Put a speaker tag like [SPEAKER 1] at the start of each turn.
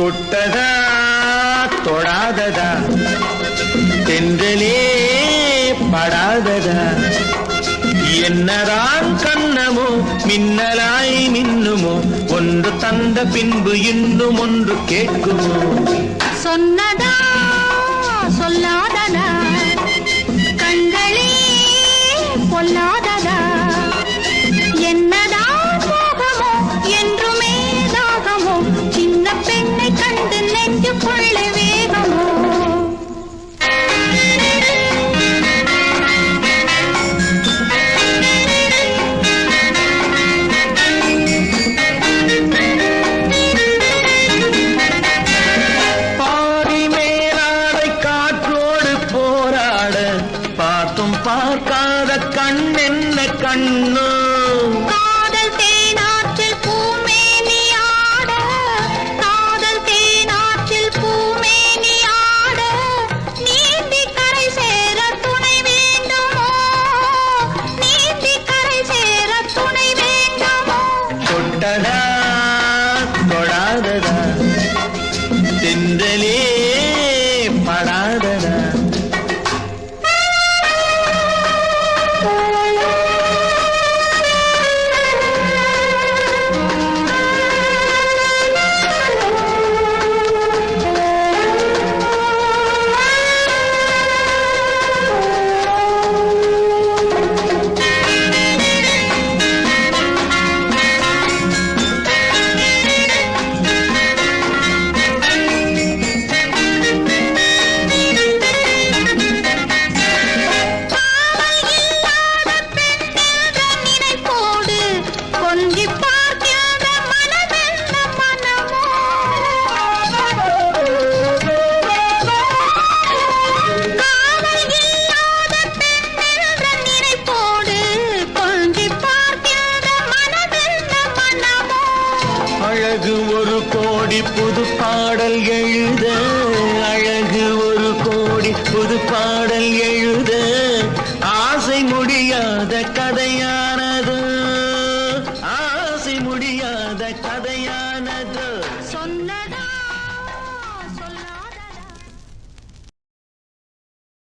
[SPEAKER 1] தொட்டதா தொடாததா? தென்றலே படாததா? என்னதான் கண்ணமோ மின்னலாய் மின்னுமோ ஒன்று தந்த பின்பு இன்னும் ஒன்று கேட்குமோ?
[SPEAKER 2] சொன்னதா சொல்லாததா? கண்களே பொல்லாததா?
[SPEAKER 1] என்னதா தென்றலே அழகு ஒரு கோடி புது பாடல் எழுத அழகு ஒரு கோடி புது பாடல் எழுத ஆசை முடியாத கதையானது ஆசை முடியாத கதையானது.
[SPEAKER 2] சொன்னதா?